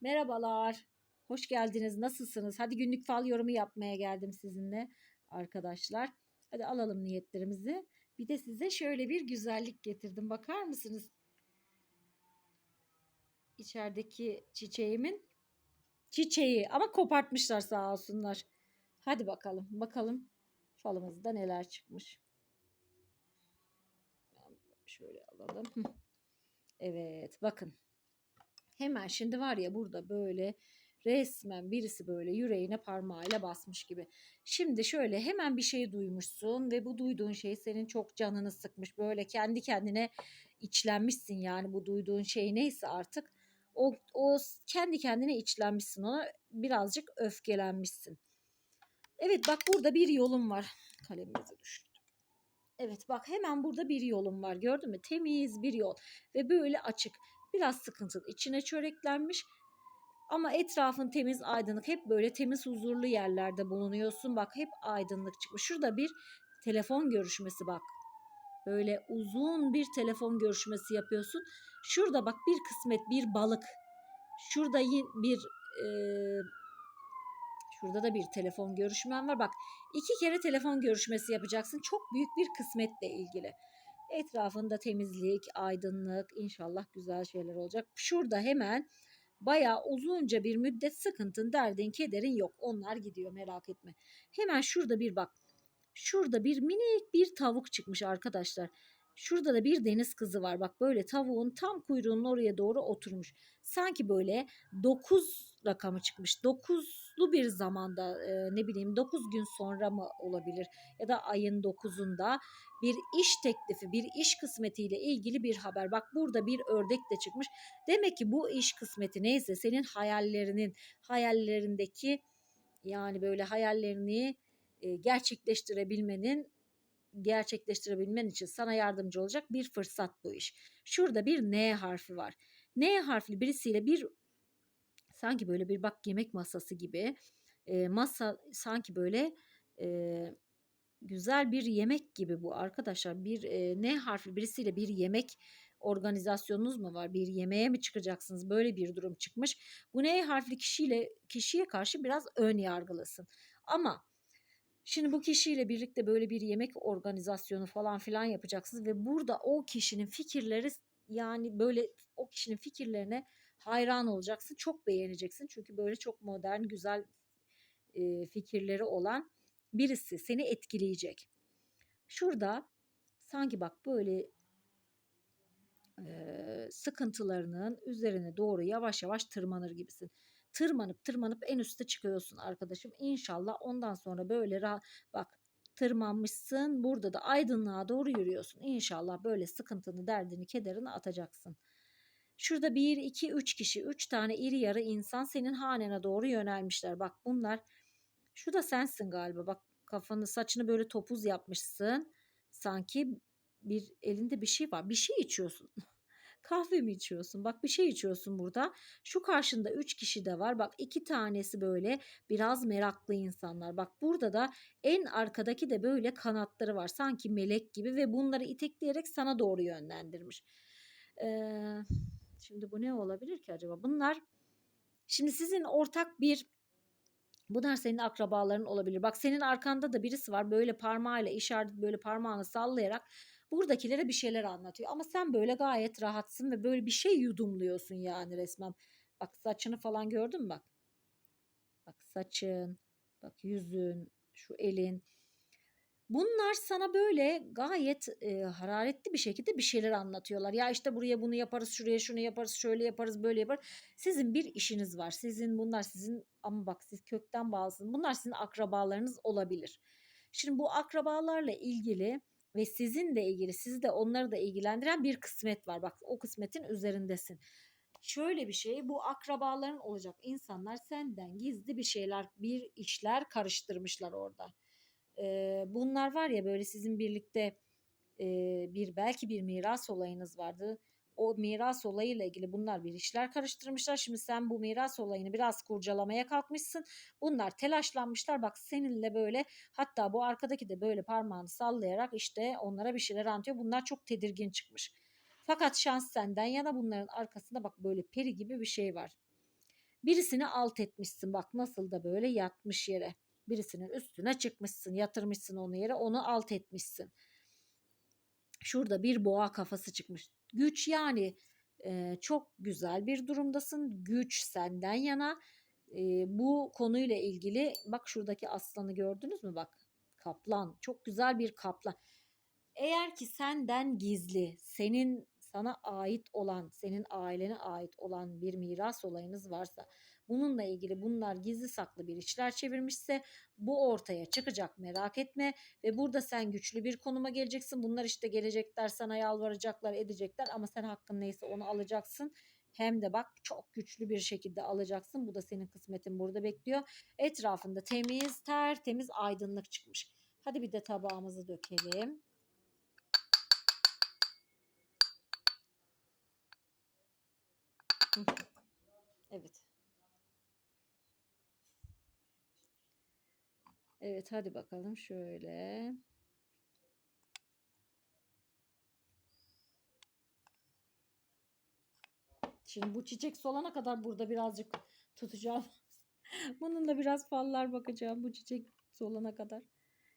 Merhabalar. Hoş geldiniz. Nasılsınız? Hadi günlük fal yorumu yapmaya geldim sizinle arkadaşlar. Hadi alalım niyetlerimizi. Bir de size şöyle bir güzellik getirdim. Bakar mısınız? İçerideki çiçeğimin çiçeği ama kopartmışlar sağ olsunlar. Hadi bakalım. Bakalım falımızda neler çıkmış. Şöyle alalım. Evet bakın. Hemen şimdi var ya burada böyle resmen birisi böyle yüreğine parmağıyla basmış gibi. Şimdi şöyle hemen bir şey duymuşsun ve bu duyduğun şey senin çok canını sıkmış. Böyle kendi kendine içlenmişsin yani bu duyduğun şey neyse artık. O, o kendi kendine içlenmişsin ona birazcık öfkelenmişsin. Evet bak burada bir yolum var. Kalemimize düştü. Evet bak hemen burada bir yolum var gördün mü? Temiz bir yol ve böyle açık. Biraz sıkıntılı. içine çöreklenmiş ama etrafın temiz aydınlık. Hep böyle temiz huzurlu yerlerde bulunuyorsun. Bak hep aydınlık çıkmış. Şurada bir telefon görüşmesi bak. Böyle uzun bir telefon görüşmesi yapıyorsun. Şurada bak bir kısmet bir balık. Şurada bir e, şurada da bir telefon görüşmen var. Bak iki kere telefon görüşmesi yapacaksın. Çok büyük bir kısmetle ilgili. Etrafında temizlik, aydınlık, inşallah güzel şeyler olacak. Şurada hemen bayağı uzunca bir müddet sıkıntın, derdin, kederin yok. Onlar gidiyor merak etme. Hemen şurada bir bak. Şurada bir minik bir tavuk çıkmış arkadaşlar. Şurada da bir deniz kızı var. Bak böyle tavuğun tam kuyruğunun oraya doğru oturmuş. Sanki böyle 9 rakamı çıkmış. 9'lu bir zamanda e, ne bileyim 9 gün sonra mı olabilir ya da ayın 9'unda bir iş teklifi, bir iş kısmetiyle ilgili bir haber. Bak burada bir ördek de çıkmış. Demek ki bu iş kısmeti neyse senin hayallerinin, hayallerindeki yani böyle hayallerini e, gerçekleştirebilmenin gerçekleştirebilmen için sana yardımcı olacak bir fırsat bu iş. Şurada bir N harfi var. N harfli birisiyle bir sanki böyle bir bak yemek masası gibi e, masa sanki böyle e, güzel bir yemek gibi bu arkadaşlar. Bir e, N harfli birisiyle bir yemek organizasyonunuz mu var? Bir yemeğe mi çıkacaksınız? Böyle bir durum çıkmış. Bu N harfli kişiyle kişiye karşı biraz ön yargılısın. Ama Şimdi bu kişiyle birlikte böyle bir yemek organizasyonu falan filan yapacaksınız ve burada o kişinin fikirleri yani böyle o kişinin fikirlerine hayran olacaksın. Çok beğeneceksin. Çünkü böyle çok modern, güzel e, fikirleri olan birisi seni etkileyecek. Şurada sanki bak böyle e, sıkıntılarının üzerine doğru yavaş yavaş tırmanır gibisin tırmanıp tırmanıp en üste çıkıyorsun arkadaşım. İnşallah ondan sonra böyle rahat bak tırmanmışsın burada da aydınlığa doğru yürüyorsun. İnşallah böyle sıkıntını, derdini, kederini atacaksın. Şurada bir, iki, üç kişi, üç tane iri yarı insan senin hanene doğru yönelmişler. Bak bunlar, şu da sensin galiba. Bak kafanı, saçını böyle topuz yapmışsın. Sanki bir elinde bir şey var. Bir şey içiyorsun. Kahve mi içiyorsun? Bak bir şey içiyorsun burada. Şu karşında üç kişi de var. Bak iki tanesi böyle biraz meraklı insanlar. Bak burada da en arkadaki de böyle kanatları var. Sanki melek gibi ve bunları itekleyerek sana doğru yönlendirmiş. Ee, şimdi bu ne olabilir ki acaba? Bunlar şimdi sizin ortak bir Bunlar senin akrabaların olabilir. Bak senin arkanda da birisi var böyle parmağıyla işaret böyle parmağını sallayarak buradakilere bir şeyler anlatıyor. Ama sen böyle gayet rahatsın ve böyle bir şey yudumluyorsun yani resmen. Bak saçını falan gördün mü bak. Bak saçın, bak yüzün, şu elin. Bunlar sana böyle gayet e, hararetli bir şekilde bir şeyler anlatıyorlar. Ya işte buraya bunu yaparız, şuraya şunu yaparız, şöyle yaparız, böyle yaparız. Sizin bir işiniz var. Sizin bunlar sizin ama bak siz kökten bağlısınız. Bunlar sizin akrabalarınız olabilir. Şimdi bu akrabalarla ilgili ve sizin de ilgili, sizi de onları da ilgilendiren bir kısmet var. Bak o kısmetin üzerindesin. Şöyle bir şey bu akrabaların olacak insanlar senden gizli bir şeyler, bir işler karıştırmışlar orada e, bunlar var ya böyle sizin birlikte e, bir belki bir miras olayınız vardı. O miras olayıyla ilgili bunlar bir işler karıştırmışlar. Şimdi sen bu miras olayını biraz kurcalamaya kalkmışsın. Bunlar telaşlanmışlar. Bak seninle böyle hatta bu arkadaki de böyle parmağını sallayarak işte onlara bir şeyler anlatıyor. Bunlar çok tedirgin çıkmış. Fakat şans senden yana bunların arkasında bak böyle peri gibi bir şey var. Birisini alt etmişsin bak nasıl da böyle yatmış yere. Birisinin üstüne çıkmışsın yatırmışsın onu yere onu alt etmişsin. Şurada bir boğa kafası çıkmış. Güç yani e, çok güzel bir durumdasın. Güç senden yana. E, bu konuyla ilgili bak şuradaki aslanı gördünüz mü bak. Kaplan çok güzel bir kaplan. Eğer ki senden gizli, senin sana ait olan, senin ailene ait olan bir miras olayınız varsa, bununla ilgili bunlar gizli saklı bir işler çevirmişse bu ortaya çıkacak merak etme ve burada sen güçlü bir konuma geleceksin. Bunlar işte gelecekler sana yalvaracaklar, edecekler ama sen hakkın neyse onu alacaksın. Hem de bak çok güçlü bir şekilde alacaksın. Bu da senin kısmetin burada bekliyor. Etrafında temiz, tertemiz aydınlık çıkmış. Hadi bir de tabağımızı dökelim. Evet. Evet hadi bakalım şöyle. Şimdi bu çiçek solana kadar burada birazcık tutacağım. Bununla biraz fallar bakacağım bu çiçek solana kadar.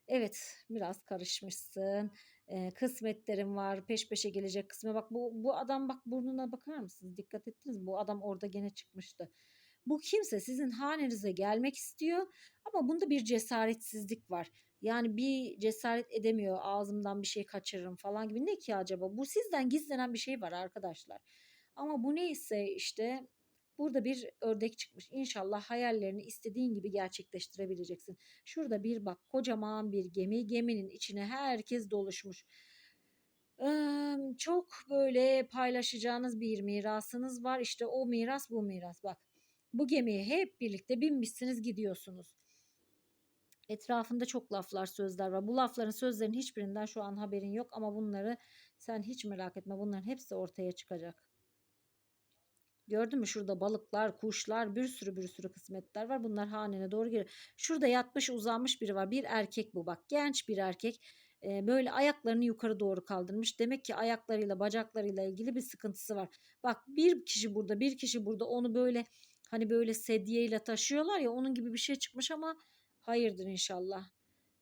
Evet biraz karışmışsın. Ee, kısmetlerim var. Peş peşe gelecek kısme. Bak bu, bu adam bak burnuna bakar mısınız? Dikkat ettiniz? Bu adam orada gene çıkmıştı. Bu kimse sizin hanenize gelmek istiyor ama bunda bir cesaretsizlik var. Yani bir cesaret edemiyor ağzımdan bir şey kaçırırım falan gibi. Ne ki acaba? Bu sizden gizlenen bir şey var arkadaşlar. Ama bu neyse işte burada bir ördek çıkmış. İnşallah hayallerini istediğin gibi gerçekleştirebileceksin. Şurada bir bak kocaman bir gemi. Geminin içine herkes doluşmuş. Çok böyle paylaşacağınız bir mirasınız var. İşte o miras bu miras. Bak bu gemiye hep birlikte binmişsiniz gidiyorsunuz. Etrafında çok laflar sözler var. Bu lafların sözlerin hiçbirinden şu an haberin yok ama bunları sen hiç merak etme. Bunların hepsi ortaya çıkacak. Gördün mü şurada balıklar, kuşlar, bir sürü bir sürü kısmetler var. Bunlar hanene doğru geliyor. Şurada yatmış uzanmış biri var. Bir erkek bu bak genç bir erkek. Ee, böyle ayaklarını yukarı doğru kaldırmış. Demek ki ayaklarıyla bacaklarıyla ilgili bir sıkıntısı var. Bak bir kişi burada bir kişi burada onu böyle hani böyle sedyeyle taşıyorlar ya onun gibi bir şey çıkmış ama hayırdır inşallah.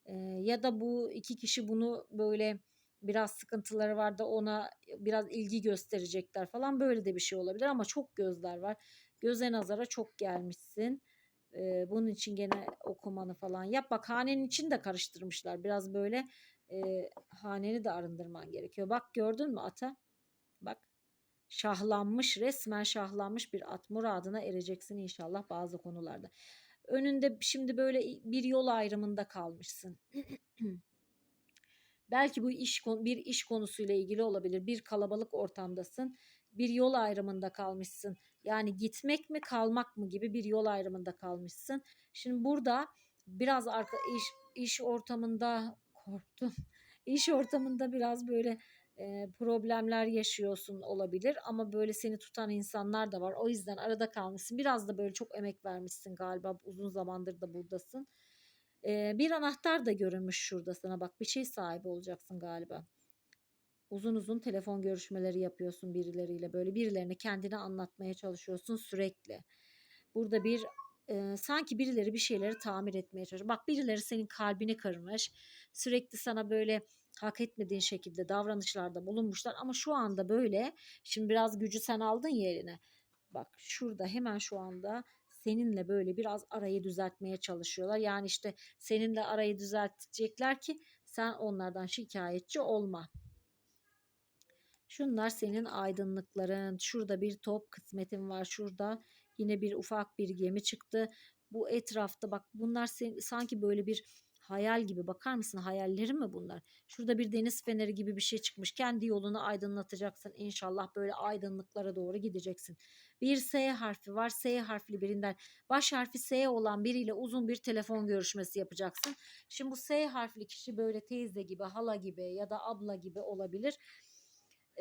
Ee, ya da bu iki kişi bunu böyle biraz sıkıntıları var da ona biraz ilgi gösterecekler falan böyle de bir şey olabilir ama çok gözler var. Göze nazara çok gelmişsin. Ee, bunun için gene okumanı falan yap. Bak hanenin için de karıştırmışlar. Biraz böyle e, haneni de arındırman gerekiyor. Bak gördün mü ata? Bak şahlanmış resmen şahlanmış bir at muradına ereceksin inşallah bazı konularda. Önünde şimdi böyle bir yol ayrımında kalmışsın. Belki bu iş bir iş konusuyla ilgili olabilir. Bir kalabalık ortamdasın. Bir yol ayrımında kalmışsın. Yani gitmek mi kalmak mı gibi bir yol ayrımında kalmışsın. Şimdi burada biraz arka iş iş ortamında korktum. İş ortamında biraz böyle e, problemler yaşıyorsun olabilir ama böyle seni tutan insanlar da var. O yüzden arada kalmışsın. Biraz da böyle çok emek vermişsin galiba. Uzun zamandır da buradasın. E, bir anahtar da görünmüş şurada sana. Bak bir şey sahibi olacaksın galiba. Uzun uzun telefon görüşmeleri yapıyorsun birileriyle. Böyle birilerine kendini anlatmaya çalışıyorsun sürekli. Burada bir e, sanki birileri bir şeyleri tamir etmeye çalışıyor. Bak birileri senin kalbini kırmış. Sürekli sana böyle hak etmediğin şekilde davranışlarda bulunmuşlar ama şu anda böyle şimdi biraz gücü sen aldın ya eline. Bak şurada hemen şu anda seninle böyle biraz arayı düzeltmeye çalışıyorlar. Yani işte seninle arayı düzeltecekler ki sen onlardan şikayetçi olma. Şunlar senin aydınlıkların. Şurada bir top kısmetin var. Şurada yine bir ufak bir gemi çıktı. Bu etrafta bak bunlar sen, sanki böyle bir hayal gibi bakar mısın hayallerim mi bunlar? Şurada bir deniz feneri gibi bir şey çıkmış. Kendi yolunu aydınlatacaksın. İnşallah böyle aydınlıklara doğru gideceksin. Bir S harfi var. S harfli birinden baş harfi S olan biriyle uzun bir telefon görüşmesi yapacaksın. Şimdi bu S harfli kişi böyle teyze gibi, hala gibi ya da abla gibi olabilir.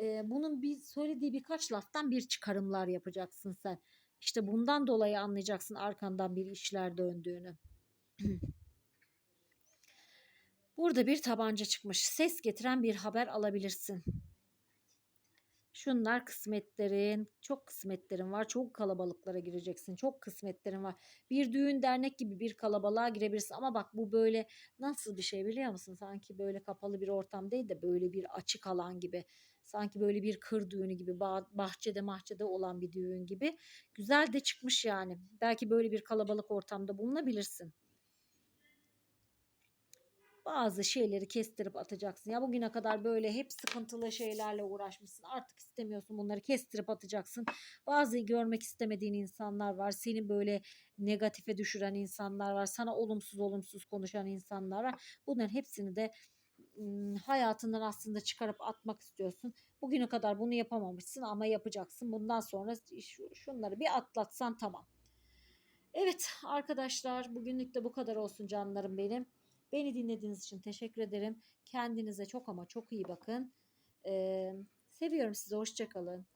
Ee, bunun bir söylediği birkaç laftan bir çıkarımlar yapacaksın sen. İşte bundan dolayı anlayacaksın arkandan bir işler döndüğünü. Burada bir tabanca çıkmış. Ses getiren bir haber alabilirsin. Şunlar kısmetlerin, çok kısmetlerin var. Çok kalabalıklara gireceksin. Çok kısmetlerin var. Bir düğün dernek gibi bir kalabalığa girebilirsin. Ama bak bu böyle nasıl bir şey biliyor musun? Sanki böyle kapalı bir ortam değil de böyle bir açık alan gibi. Sanki böyle bir kır düğünü gibi bah- bahçede mahçede olan bir düğün gibi. Güzel de çıkmış yani. Belki böyle bir kalabalık ortamda bulunabilirsin bazı şeyleri kestirip atacaksın. Ya bugüne kadar böyle hep sıkıntılı şeylerle uğraşmışsın. Artık istemiyorsun bunları kestirip atacaksın. Bazı görmek istemediğin insanlar var. Seni böyle negatife düşüren insanlar var. Sana olumsuz olumsuz konuşan insanlar var. Bunların hepsini de hayatından aslında çıkarıp atmak istiyorsun. Bugüne kadar bunu yapamamışsın ama yapacaksın. Bundan sonra şu- şunları bir atlatsan tamam. Evet arkadaşlar bugünlük de bu kadar olsun canlarım benim. Beni dinlediğiniz için teşekkür ederim. Kendinize çok ama çok iyi bakın. Ee, seviyorum sizi. Hoşçakalın.